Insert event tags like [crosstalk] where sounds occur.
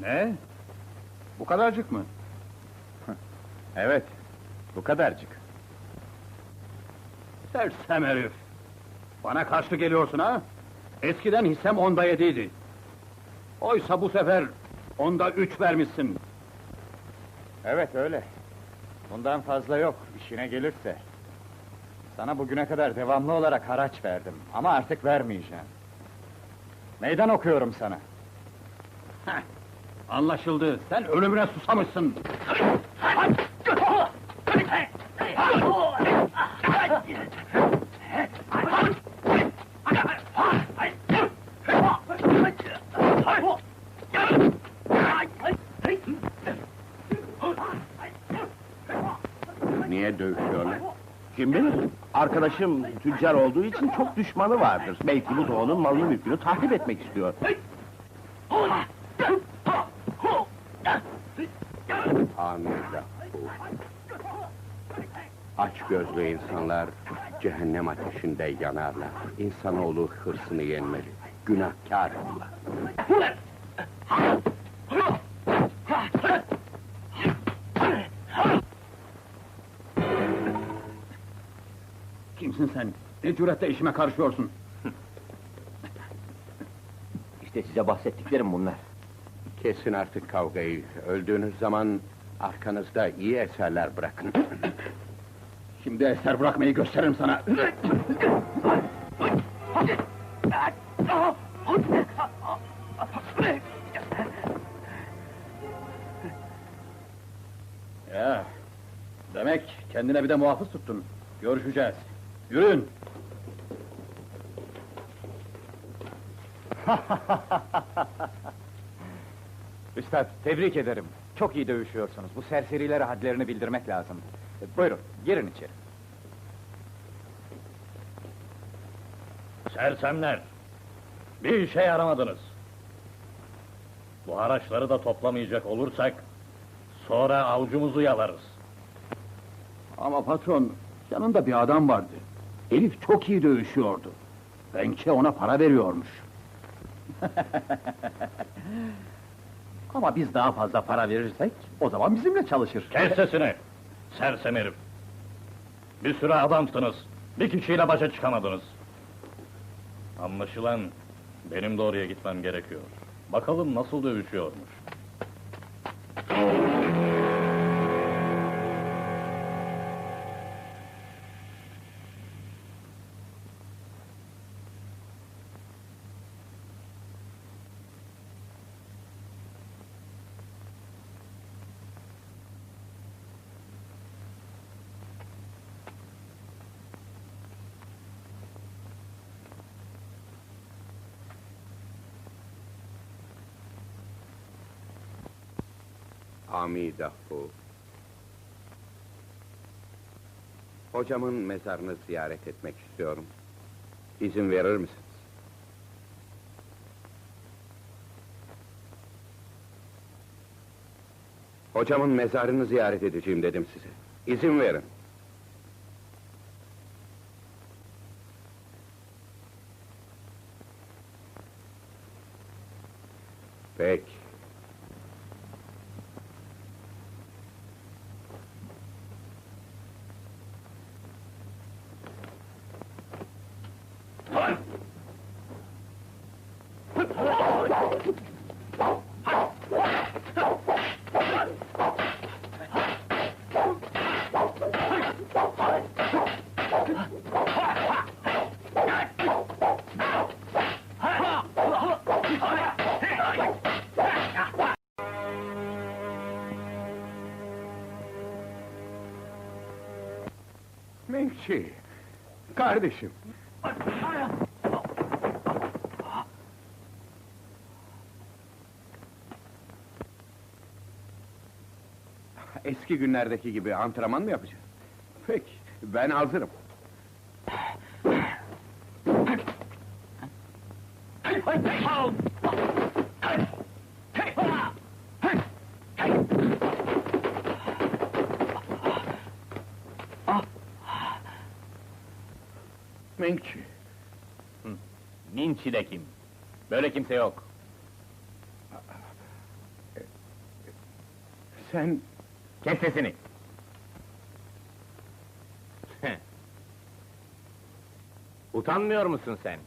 Ne? Bu kadarcık mı? Evet, bu kadarcık. Sersem herif! Bana karşı geliyorsun ha? Eskiden hissem onda yediydi. Oysa bu sefer onda üç vermişsin. Evet öyle. Bundan fazla yok, işine gelirse. Sana bugüne kadar devamlı olarak haraç verdim ama artık vermeyeceğim. Meydan okuyorum sana. Heh, anlaşıldı. Sen ölümüne susamışsın. Niye dövüşüyorlar? Kim bilir? Arkadaşım tüccar olduğu için çok düşmanı vardır. Belki bu da malını mülkünü tahrip etmek istiyor. Amirzah. Aç gözlü insanlar cehennem ateşinde yanarlar. İnsanoğlu hırsını yenmeli. Günahkardırlar. Kimsin sen? Ne cüretle işime karışıyorsun? İşte size bahsettiklerim bunlar. Kesin artık kavgayı. Öldüğünüz zaman arkanızda iyi eserler bırakın. Şimdi eser bırakmayı gösteririm sana. Ya, demek kendine bir de muhafız tuttun. Görüşeceğiz. Yürüyün. [laughs] Üstad, tebrik ederim. Çok iyi dövüşüyorsunuz. Bu serserilere hadlerini bildirmek lazım. E, Buyurun, girin içeri. Sersemler! Bir işe yaramadınız. Bu haraçları da toplamayacak olursak... ...sonra avucumuzu yalarız. Ama patron, yanında bir adam vardı. Elif çok iyi dövüşüyordu. Benke ona para veriyormuş. [laughs] Ama biz daha fazla para verirsek, o zaman bizimle çalışır. Kes sesini! Sersem herif! Bir sürü adamsınız. Bir kişiyle başa çıkamadınız. Anlaşılan benim de oraya gitmem gerekiyor. Bakalım nasıl dövüşüyormuş. Amidahu. Hocamın mezarını ziyaret etmek istiyorum. İzin verir misiniz? Hocamın mezarını ziyaret edeceğim dedim size. İzin verin. Peki. Menkşi, kardeşim. Eski günlerdeki gibi antrenman mı yapacağız? Peki, ben hazırım. Menki. Ninçi de kim? Böyle kimse yok. Sen Kes sesini! Utanmıyor musun sen?